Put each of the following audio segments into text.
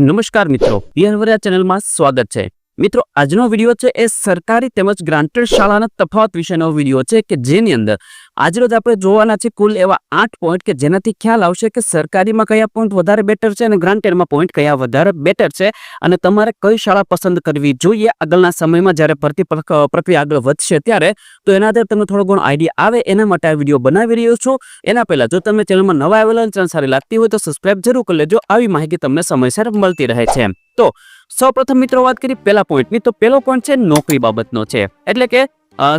નમસ્કાર મિત્રો પિયરવરિયા ચેનલમાં સ્વાગત છે. મિત્રો, આજનો વીડિયો છે એ સરકારી તેમજ ગ્રાન્ટેડ શાળાના તફાવત વિશેનો વીડિયો છે કે જેની અંદર આજરોજ આપણે જોવાના છે કુલ એવા આઠ પોઈન્ટ કે જેનાથી ખ્યાલ આવશે કે સરકારીમાં કયા પોઈન્ટ વધારે બેટર છે અને ગ્રાન્ટેડમાં પોઈન્ટ કયા વધારે બેટર છે અને તમારે કઈ શાળા પસંદ કરવી જોઈએ. આગળના સમયમાં જ્યારે ભરતી પ્રક- પ્રક્રિયા આગળ વધશે ત્યારે તો એના આધારે તમને થોડો ઘણો આઈડિયા આવે. એના માટે આ વીડિયો બનાવી રહ્યો છું. એના પહેલા જો તમે ચેનલમાં નવા આવેલા ચેનલ સારી લાગતી હોય તો સબસ્ક્રાઈબ જરૂર કરી લેજો. આવી માહિતી તમને સમયસર મળતી રહે છે. તો સૌપ્રથમ મિત્રો વાત કરી પહેલા પોઈન્ટની તો પહેલો પોઈન્ટ છે નોકરી બાબતનો છે. એટલે કે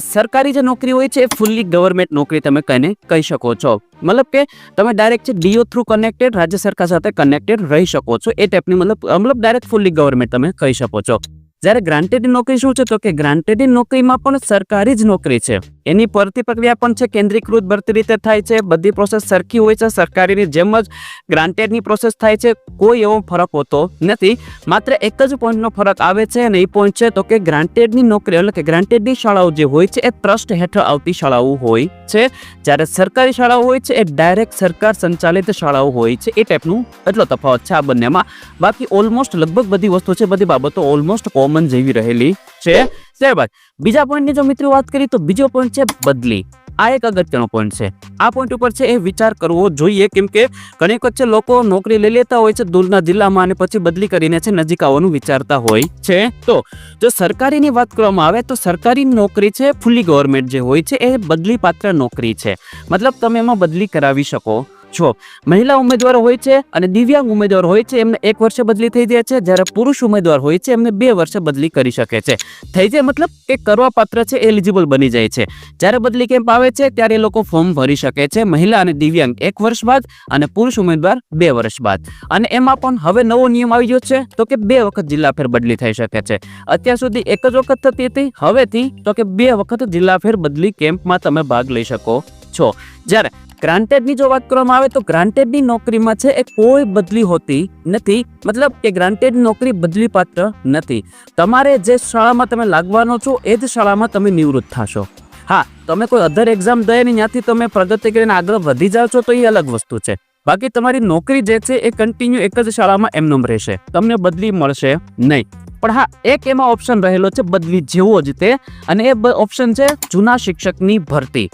સરકારી જે નોકરી હોય છે એ ફૂલ્લી ગવર્મેન્ટ નોકરી તમે કહીને કહી શકો છો. મતલબ કે તમે ડાયરેક્ટ છે ડીઓ થ્રુ કનેક્ટેડ રાજ્ય સરકાર સાથે કનેક્ટેડ રહી શકો છો. એ ટાઈપની મતલબ મતલબ ડાયરેક્ટ ફૂલ્લી ગવર્મેન્ટ તમે કહી શકો છો. જ્યારે ગ્રાન્ટેડ નોકરી શું છે? તો કે ગ્રાન્ટેડ નોકરીમાં પણ સરકારી જ નોકરી છે. એની ભરતી પ્રક્રિયા પણ છે, કેન્દ્રીકૃત ભરતી રીતે થાય છે, બધી પ્રોસેસ સરખી હોય છે, સરકારીની જેમ જ ગ્રાન્ટેડની પ્રોસેસ થાય છે, કોઈ એવો ફરક હોતો નથી. માત્ર એક જ પોઈન્ટનો ફરક આવે છે અને એ પોઈન્ટ છે તો કે ગ્રાન્ટેડની નોકરી, એટલે કે ગ્રાન્ટેડની શાળાઓ જે હોય છે, એ ટ્રસ્ટ હેઠળ આવતી શાળાઓ હોય છે. જ્યારે સરકારી શાળાઓ હોય છે, એ ડાયરેક્ટ સરકાર સંચાલિત શાળાઓ હોય છે, એ ટાઈપનું એટલો તફાવત છે આ બંનેમાં. બાકી ઓલમોસ્ટ લગભગ બધી વસ્તુ છે, બધી બાબતો ઓલમોસ્ટ કોમન જેવી રહેલી છે. ત્યારબાદ બીજા પોઈન્ટની જો મિત્રો વાત કરીએ તો બીજો પોઈન્ટ છે બદલી. આ એક અગત્યનો પોઈન્ટ છે. આ પોઈન્ટ ઉપર છે એ વિચાર કરવો જોઈએ કેમ કે ઘણી વખત છે લોકો નોકરી લઈ લેતા હોય છે દૂરના જિલ્લામાં અને પછી બદલી કરીને છે નજીક આવવાનું વિચારતા હોય છે. તો જો સરકારીની વાત કરવામાં આવે તો સરકારી નોકરી છે ફૂલી ગવર્મેન્ટ જે હોય છે એ બદલી પાત્ર નોકરી છે. મતલબ તમે એમાં બદલી કરાવી શકો. છો મહિલા ઉમેદવારો હોય છે અને દિવ્યાંગ ઉમેદવાર હોય છે, એમને એક વર્ષે બદલી થઈ જાય છે. જ્યારે પુરુષ ઉમેદવાર હોય છે, એમને બે વર્ષે બદલી કરી શકે છે. થઈ જાય મતલબ કે કરવા પાત્ર છે એલિજિબલ બની જાય છે. જ્યારે બદલી કેમ્પ આવે છે, ત્યારે એ લોકો ફોર્મ ભરી શકે છે. મહિલા અને દિવ્યાંગ એક વર્ષ બાદ અને પુરુષ ઉમેદવાર બે વર્ષ બાદ. અને એમાં પણ હવે નવો નિયમ આવી ગયો છે, તો કે બે વખત જિલ્લા ફેર બદલી થઈ શકે છે. અત્યાર સુધી એક જ વખત થતી હતી, હવેથી તો કે બે વખત જિલ્લા ફેર બદલી કેમ્પમાં તમે ભાગ લઈ શકો છો. જ્યારે ગ્રાન્ટેડની જો વાત કરવામાં આવે તો ગ્રાન્ટેડની નોકરીમાં છે એ કોઈ બદલી હોતી નથી. મતલબ કે ગ્રાન્ટેડ નોકરી બદલી પાત્ર નથી. તમારે જે શાળામાં તમે લાગવાનો છો, એ જ શાળામાં તમે નિવૃત્ત થશો. હા, તમે કોઈ અધર એક્ઝામ દે ને ત્યાંથી તમે પ્રગતિ કરીને આગળ વધી જાઓ છો, તો એ અલગ વસ્તુ છે. બાકી તમારી નોકરી જે છે, એ કન્ટિન્યુ એક જ શાળામાં એમનેમ રહેશે. તમને બદલી મળશે નહીં. પણ હા, એક એમાં ઓપ્શન રહેલો છે બદલી જેવો જ તે. અને એ ઓપ્શન છે જૂના શિક્ષકની ભરતી.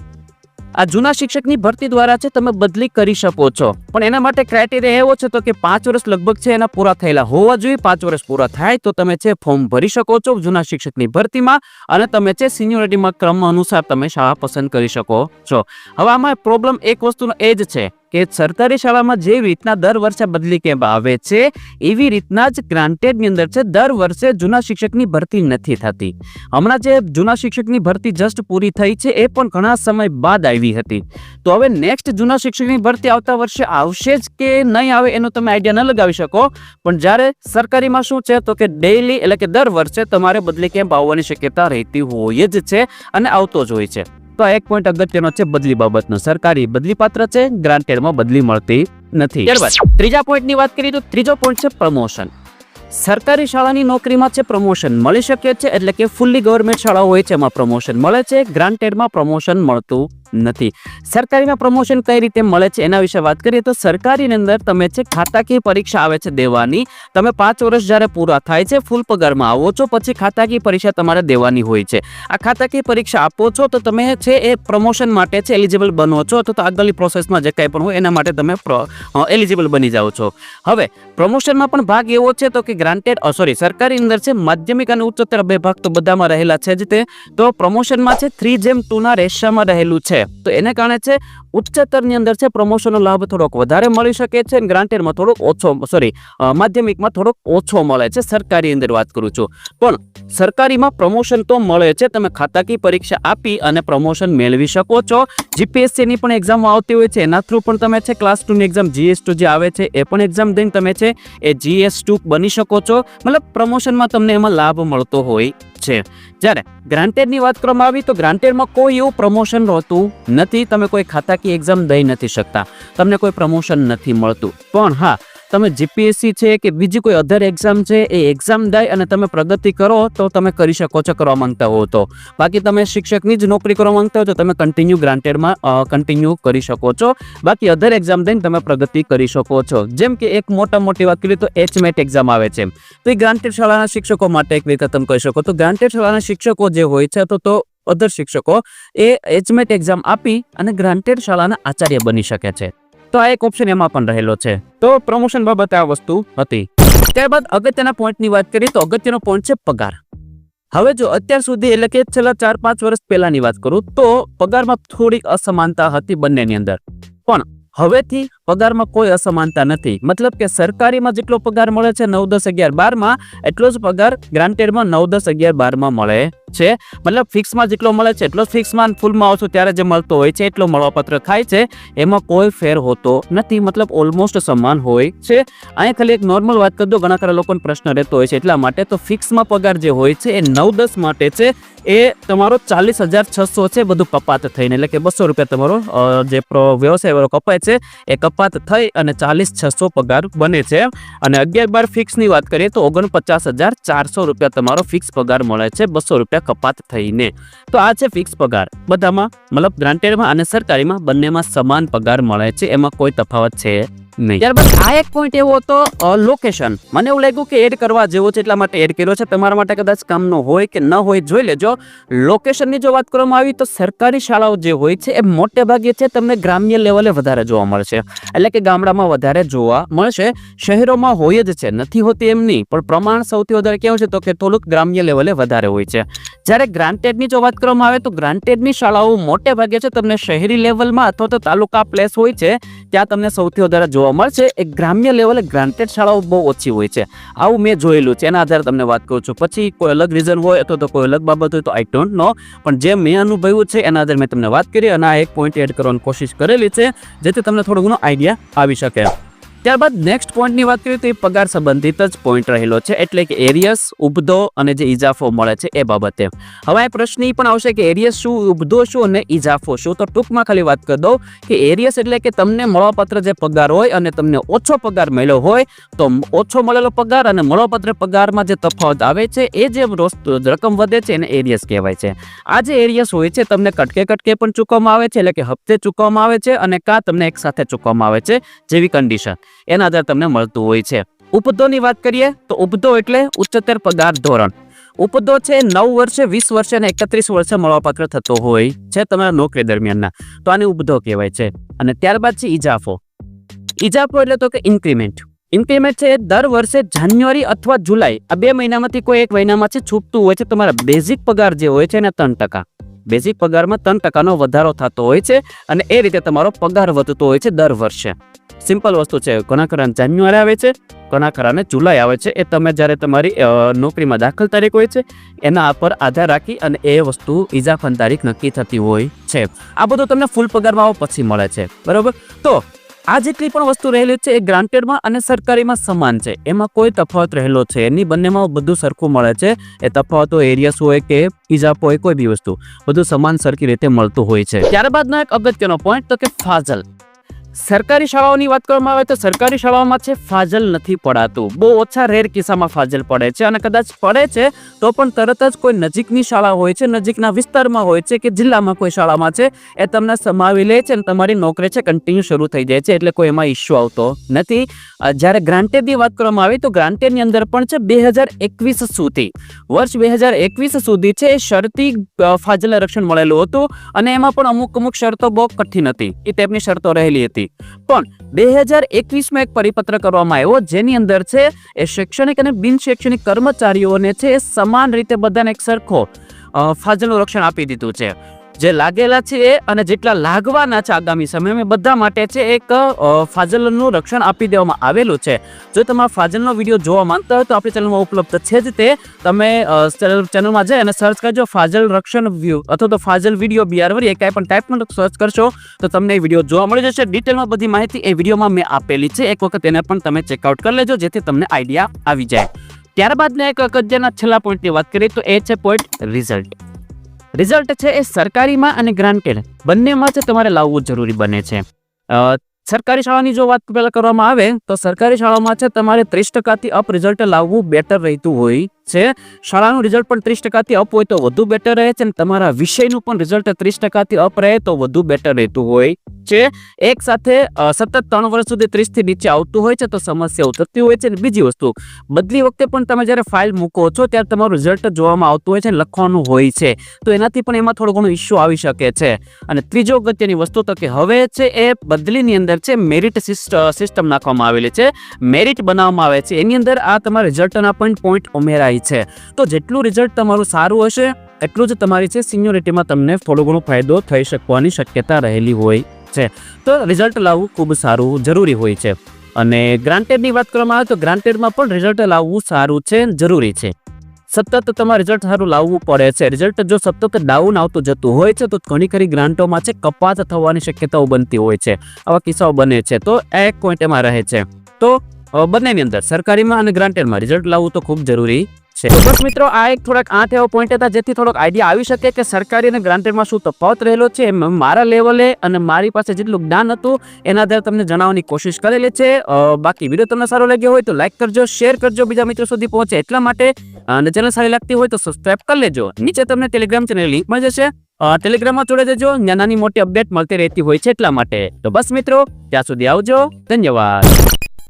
આ જૂના શિક્ષકની ભરતી દ્વારા છે તમે બદલી કરી શકો છો. પણ એના માટે ક્રાઇટેરિયા એવો છે તો કે પાંચ વર્ષ લગભગ છે એના પૂરા થયેલા હોવા જોઈએ. પાંચ વર્ષ પૂરા થાય તો તમે છે ફોર્મ ભરી શકો છો જૂના શિક્ષકની ભરતીમાં અને તમે છે સિનિયોરિટીમાં ક્રમ અનુસાર તમે શાળા પસંદ કરી શકો છો. હવે આમાં પ્રોબ્લેમ એક વસ્તુનો એ જ છે. કે સરકારી શાળામાં જે રીતના દર વર્ષે બદલી કેમ્પ આવે છે, એવી રીતના જ ગ્રાન્ટેડની અંદર છે, દર વર્ષે જૂના શિક્ષકની ભરતી નથી થતી. હમણાં જે જૂના શિક્ષકની ભરતી જસ્ટ પૂરી થઈ છે, એ પણ ઘણા સમય બાદ આવી હતી. તો હવે નેક્સ્ટ જૂના શિક્ષકની ભરતી આવતા વર્ષે આવશે જ કે નહીં આવે, એનો તમે આઈડિયા ન લગાવી શકો. પણ જ્યારે સરકારીમાં શું છે, તો કે ડેઇલી એટલે કે દર વર્ષે તમારે બદલી કેમ્પ આવવાની શક્યતા રહેતી હોય જ છે અને આવતો જ હોય છે. તો એક પોઈન્ટ અગત્યનો છે બદલી બાબતનો. સરકારી બદલી પાત્ર છે ગ્રાન્ટેડમાં બદલી મળતી નથી. ત્યારબાદ, ત્રીજા પોઈન્ટની વાત કરીએ તો ત્રીજો પોઈન્ટ છે પ્રમોશન સરકારી શાળાની નોકરીમાં છે પ્રમોશન મળી શકે છે, એટલે કે ફૂલ્લી ગવર્મેન્ટ શાળાઓ હોય છે એમાં પ્રમોશન મળે છે. ગ્રાન્ટેડમાં પ્રમોશન મળતું નથી. સરકારીમાં પ્રમોશન કઈ રીતે મળે છે એના વિશે વાત કરીએ તો સરકારીની અંદર તમે છે ખાતાકીય પરીક્ષા આવે છે દેવાની, તમે પાંચ વર્ષ જ્યારે પૂરા થાય છે, ફૂલ પગારમાં આવો છો, પછી ખાતાકીય પરીક્ષા તમારે દેવાની હોય છે. આ ખાતાકીય પરીક્ષા આપો છો તો તમે છે એ પ્રમોશન માટે છે એલિજિબલ બનો છો તો આગળની પ્રોસેસમાં જે કંઈ પણ હોય એના માટે તમે એલિજિબલ બની જાઓ છો. હવે પ્રમોશનમાં પણ ભાગ એવો છે તો કે ગ્રાન્ટેડ સોરી સરકારી અંદર છે માધ્યમિક અને ઉચ્ચતર બે ભાગ તો બધામાં રહેલા છે જ તે, તો પ્રમોશનમાં છે થ્રી જેમ ટુના રેશિયામાં રહેલું છે. તો એને કારણે છે, ઉચ્ચતરની અંદર છે પ્રમોશનનો લાભ થોડોક વધારે મળી શકે છે અને ગ્રાન્ટેડમાં થોડોક ઓછો સોરી માધ્યમિકમાં થોડોક ઓછો મળે છે. સરકારી અંદર વાત કરું છું. પણ સરકારીમાં પ્રમોશન તો મળે છે. તમે ખાતાકી પરીક્ષા આપી અને પ્રમોશન મેળવી શકો છો. જીપીએસસીની પણ એક્ઝામ આવતી હોય છે. એના થ્રુ પણ તમે છે ક્લાસ ટુની એક્ઝામ જીએસ ટુ જે આવે છે, એ પણ એક્ઝામ દઈને તમે છે, એ જીએસ ટુ બની શકો છો. મતલબ પ્રમોશનમાં તમને એમાં લાભ મળતો હોય. છે. જ્યારે ગ્રાન્ટેડની વાત કરવામાં આવી, તો ગ્રાન્ટેડમાં કોઈ એવું પ્રમોશન હોતું નથી. તમે કોઈ ખાતાકીય એક્ઝામ દઈ નથી શકતા. તમને કોઈ પ્રમોશન નથી મળતું. પણ હા તમે જીપીએસસી છે કે બીજી કોઈ અધર એક્ઝામ છે, એ એક્ઝામ દઈ અને તમે પ્રગતિ કરો, તો તમે કરી શકો છો, કરવા માંગતા હો તો. બાકી તમે શિક્ષકની જ નોકરી કરવા માંગતા હો, તો તમે કન્ટિન્યુ ગ્રાન્ટેડમાં કન્ટિન્યુ કરી શકો છો. બાકી અધર એક્ઝામ દઈને તમે પ્રગતિ કરી શકો છો. જેમ કે એક મોટા મોટી વાત કરીએ તો એચમેટ એક્ઝામ આવે છે. તો એ ગ્રાન્ટેડ શાળાના શિક્ષકો માટે એક વિગત તમે કહી શકો. તો ગ્રાન્ટેડ શાળાના શિક્ષકો જે હોય છે, તો તો અધર શિક્ષકો એ એચમેટ એક્ઝામ આપી અને ગ્રાન્ટેડ શાળાના આચાર્ય બની શકે છે. તો આ એક ઓપ્શન પણ રહેલો છે. તો પ્રમોશન બાબતે આ વસ્તુ હતી. ત્યારબાદ અગત્યના પોઈન્ટની વાત કરીએ તો અગત્યનો પોઈન્ટ છે પગાર. હવે જો અત્યાર સુધી એટલે કે છેલ્લા ચાર પાંચ વર્ષ પહેલાની વાત કરું તો પગારમાં થોડીક અસમાનતા હતી બંનેની અંદર. પણ હવેથી પગારમાં કોઈ અસમાનતા નથી. મતલબ કે સરકારીમાં જેટલો પગાર મળે છે નવ દસ અગિયાર બારમાં, એટલો જ પગાર ગ્રાન્ટેડમાં નવ દસ અગિયાર બારમાં મળે છે. મતલબ ફિક્સમાં જેટલો મળે છે એટલો જ ફિક્સમાં ફૂલમાં ઓછું ત્યારે જે મળતો હોય છે એટલો મળવાપત્ર થાય છે. એમાં કોઈ ફેર હોતો નથી. મતલબ ઓલમોસ્ટ સમાન હોય છે. અહીંયા ખાલી એક નોર્મલ વાત કરી દો ઘણા ખરા લોકોને પ્રશ્ન રહેતો હોય છે એટલા માટે. તો ફિક્સમાં પગાર જે હોય છે એ નવ દસ માટે છે. એ તમારો ચાલીસ હજાર છસો છે, બધું કપાત થઈને. એટલે કે બસો રૂપિયા તમારો જે વ્યવસાય કપાય છે, એ કપાત થઈ અને ચાલીસ છસો પગાર બને છે. અને અગિયાર બાર ફિક્સની વાત કરીએ તો ઓગણપચાસ હજાર ચારસો રૂપિયા તમારો ફિક્સ પગાર મળે છે, બસો રૂપિયા કપાત થઈને. તો આ છે ફિક્સ પગાર. બધામાં, મતલબ ગ્રાન્ટેડમાં અને સરકારીમાં બંનેમાં સમાન પગાર મળે છે, એમાં કોઈ તફાવત છે? નહીં. ત્યારબાદ આ એક પોઈન્ટ એવો હતો લોકેશન મને એવું લાગ્યું કે એડ કરવા જેવો છે એટલા માટે એડ કર્યો છે. તમારા માટે કદાચ કામનો હોય કે ન હોય, જોઈ લેજો. લોકેશનની જો વાત કરવામાં આવી તો સરકારી શાળાઓ જે હોય છે, એ મોટે ભાગે છે તમને ગ્રામ્ય લેવલે વધારે જોવા મળશે. એટલે કે ગામડામાં વધારે જોવા મળશે. શહેરોમાં હોય જ છે, નથી હોતી એમ નહીં. પણ પ્રમાણ સૌથી વધારે કેવું છે તો કે થોડુંક ગ્રામ્ય લેવલે વધારે હોય છે. જ્યારે ગ્રાન્ટેડની જો વાત કરવામાં આવે તો ગ્રાન્ટેડની શાળાઓ મોટે ભાગે છે તમને શહેરી લેવલમાં અથવા તો તાલુકા પ્લેસ હોય છે, ત્યાં તમને સૌથી વધારે જોવા મળશે. એ ગ્રામ્ય લેવલે ગ્રાન્ટેડ શાળાઓ બહુ ઓછી હોય છે. આવું મેં જોયેલું છે. એના આધારે તમને વાત કરું છું. પછી કોઈ અલગ રીઝન હોય અથવા તો કોઈ અલગ બાબત હોય તો આઈ ડોન્ટ નો પણ જે મેં અનુભવ્યું છે એના આધારે મેં તમને વાત કરી અને આ એક પોઈન્ટ એડ કરવાની કોશિશ કરેલી છે. જેથી તમને થોડો ઘણો આઈડિયા આવી શકે. ત્યારબાદ નેક્સ્ટ પોઈન્ટની વાત કરીએ તો એ પગાર સંબંધિત જ પોઈન્ટ રહેલો છે. એટલે કે એરિયસ ઉપધો અને જે ઇજાફો મળે છે એ બાબતે. હવે આ પ્રશ્ન એ પણ આવશે કે એરિયસ શું ઉપધો શું અને ઇજાફો શું? તો ટૂંકમાં ખાલી વાત કરી દઉં કે એરિયસ એટલે કે તમને મળવાપત્ર જે પગાર હોય અને તમને ઓછો પગાર મળ્યો હોય, તો ઓછો મળેલો પગાર અને મળવાપત્ર પગારમાં જે તફાવત આવે છે એ જે રકમ વધે છે એને એરિયસ કહેવાય છે. આ જે એરિયસ હોય છે તમને કટકે કટકે પણ ચૂકવવામાં આવે છે, એટલે કે હપ્તે ચૂકવવામાં આવે છે અને કાં તમને એક સાથે ચૂકવવામાં આવે છે જેવી કન્ડિશન એના આધારે તમને મળતું હોય છે. ઉપદોની વાત કરીએ તો ઉપદો એટલે ઉચ્ચતર પગાર ધોરણ. ઉપદો છે નવ વર્ષે, વીસ વર્ષે અને એકત્રીસ વર્ષે મળવાપાત્ર થતો હોય છે તમારા નોકરી દરમિયાનના. તો આને ઉપદો કહેવાય છે. અને ત્યારબાદ છે ઇજાફો ઇજાફો એટલે તો કે ઇન્ક્રીમેન્ટ ઇન્ક્રીમેન્ટ છે દર વર્ષે જાન્યુઆરી અથવા જુલાઈ, આ બે મહિનામાંથી કોઈ એક મહિનામાં છે છૂટતું હોય છે. તમારા બેઝિક પગાર જે હોય છે એને ત્રણ ટકા. બેઝિક પગારમાં ત્રણ ટકાનો વધારો થતો હોય છે અને એ રીતે તમારો પગાર વધતો હોય છે દર વર્ષે. સિમ્પલ વસ્તુ છે ઘણા જાન્યુઆરી આવે છે ઘણા જુલાઈ આવે છે. એ તમે જ્યારે તમારી નોકરીમાં દાખલ તારીખ હોય છે, એના પર આધાર રાખી અને એ વસ્તુ ઇજાફન તારીખ નક્કી થતી હોય છે. આ બધું તમને ફૂલ પગારમાં પછી મળે છે. બરાબર? તો આ જેટલી પણ વસ્તુ રહેલી છે, એ ગ્રાન્ટેડમાં અને સરકારીમાં સમાન છે. એમાં કોઈ તફાવત રહેલો છે એની બંનેમાં બધું સરખું મળે છે. એ તફાવતો એરિયસ હોય કે ઇજાપ હોય કોઈ બી વસ્તુ, બધું સમાન સરખી રીતે મળતું હોય છે. ત્યારબાદનો એક અગત્યનો પોઈન્ટ તો કે ફાજલ. સરકારી શાળાઓની વાત કરવામાં આવે તો સરકારી શાળાઓમાં છે, ફાજલ નથી પડાતું. બહુ ઓછા રેર કિસ્સામાં ફાજલ પડે છે અને કદાચ પડે છે, તો પણ તરત જ કોઈ નજીકની શાળા હોય છે, નજીકના વિસ્તારમાં હોય છે કે જિલ્લામાં કોઈ શાળામાં છે, એ તમને સમાવી લે છે અને તમારી નોકરી છે કન્ટિન્યુ શરૂ થઈ જાય છે, એટલે કોઈ એમાં ઇશ્યુ આવતો નથી. જ્યારે ગ્રાન્ટેડની વાત કરવામાં આવે તો ગ્રાન્ટેડની અંદર પણ છે, બે હજાર એકવીસ સુધી. વર્ષ બે હજાર એકવીસ સુધી છે, એ શરતી ફાજલ રક્ષણ મળેલું હતું અને એમાં પણ અમુક અમુક શરતો બહુ કઠિન હતી. એ ટાઈપની શરતો રહેલી હતી. પણ બે હજાર એકવીસમાં એક પરિપત્ર કરવામાં આવ્યો જેની અંદર છે, એ શૈક્ષણિક અને બિન શૈક્ષણિક કર્મચારીઓને છે સમાન રીતે બધાને એક સરખો ફાજલનું રક્ષણ આપી દીધું છે. જે લાગેલા છે અને જેટલા લાગવાના છે આગામી સમયમાં બધા માટે છે એક ફાજલનું રક્ષણ આપી દેવામાં આવેલું છે. જો તમારા ફાજલનો વીડિયો જોવા માંગતા હોય તો આપણી ચેનલમાં ઉપલબ્ધ છે જ તે. તમે ચેનલમાં જઈ અને સર્ચ કરજો ફાજલ રક્ષણ વ્યૂ અથવા તો ફાજલ વીડિયો બિયારવરી કાંઈ પણ ટાઈપમાં સર્ચ કરશો તો તમને એ વીડિયો જોવા મળી જશે. ડિટેલમાં બધી માહિતી એ વિડીયોમાં મેં આપેલી છે. એક વખત એને પણ તમે ચેકઆઉટ કરી લેજો જેથી તમને આઈડિયા આવી જાય. ત્યારબાદના એક અગત્યના છેલ્લા પોઈન્ટની વાત કરીએ તો એ છે પોઈન્ટ રિઝલ્ટ રિઝલ્ટ છે એ સરકારીમાં અને ગ્રાન્ટેડ બંનેમાં છે તમારે લાવવું જરૂરી બને છે. સરકારી શાળાની જો વાત પહેલાં કરવામાં આવે, તો સરકારી શાળામાં છે તમારે ત્રીસ ટકાથી અપ રિઝલ્ટ લાવવું બેટર રહેતું હોય છે. શાળાનું રિઝલ્ટ પણ ત્રીસ ટકાથી અપ હોય તો વધુ બેટર રહે છે અને તમારા વિષયનું પણ રિઝલ્ટ ત્રીસ ટકાથી અપ રહે તો વધુ બેટર રહેતું હોય છે. એક સાથે સતત ત્રણ વર્ષ સુધી ત્રીસથી નીચે આવતું હોય છે તો સમસ્યાઓ થતી હોય છે. અને બીજી વસ્તુ, બદલી વખતે પણ તમે જ્યારે ફાઇલ મૂકો છો ત્યારે તમારું રિઝલ્ટ જોવામાં આવતું હોય છે લખવાનું હોય છે. તો એનાથી પણ એમાં થોડો ઘણો ઇસ્યુ આવી શકે છે. અને ત્રીજો અગત્યની વસ્તુ તો કે હવે છે એ બદલીની અંદર છે મેરિટ સિસ્ટમ નાખવામાં આવેલી છે. મેરિટ બનાવવામાં આવે છે. એની અંદર આ તમારા રિઝલ્ટના પણ પોઈન્ટ ઉમેરાય છે. તો જેટલું રિઝલ્ટ તમારું સારું હશે, એટલું જ તમારી છે સિનિયોરિટીમાં તમને થોડો ઘણો ફાયદો થઈ શકવાની શક્યતા રહેલી હોય. છે. તો રિઝલ્ટ લાવવું ખૂબ સારું જરૂરી હોય છે. અને ગ્રાન્ટેડની વાત કરવામાં આવે તો ગ્રાન્ટેડમાં પણ રિઝલ્ટ લાવવું સારું છે જરૂરી છે. સતત તમારે રિઝલ્ટ સારું લાવવું પડે છે. રિઝલ્ટ જો સતત ડાઉન આવતું જતું હોય છે, તો ઘણી ખરી ગ્રાન્ટોમાં છે કપાત થવાની શક્યતાઓ બનતી હોય છે. આવા કિસ્સાઓ બને છે. તો એક પોઈન્ટ એમાં રહે છે. તો બંનેની અંદર સરકારીમાં અને ગ્રાન્ટેડમાં રિઝલ્ટ લાવવું તો ખૂબ જરૂરી છે. તો બસ મિત્રો, આ એક થોડાક આઠ એવા પોઈન્ટ હતા જેથી થોડોક આઈડિયા આવી શકે કે સરકારી અને ગ્રાન્ટેડમાં શું તફાવત રહેલો છે મારા લેવલે અને મારી પાસે જેટલું જ્ઞાન હતું, એના આધારે તમને જણાવવાની કોશિશ કરેલી છે. બાકી વીડિયો તમને સારો લાગ્યો હોય તો લાઈક કરજો શેર કરજો, બીજા મિત્રો સુધી પહોંચે એટલા માટે. અને ચેનલ સારી લાગતી હોય તો સબસ્ક્રાઈબ કરી લેજો. નીચે તમને ટેલિગ્રામ ચેનલ લિંક મળી જશે. ટેલિગ્રામમાં જોડે જજો નાની મોટી અપડેટ મળતી રહેતી હોય છે એટલા માટે. તો બસ મિત્રો, ત્યાં સુધી આવજો. ધન્યવાદ.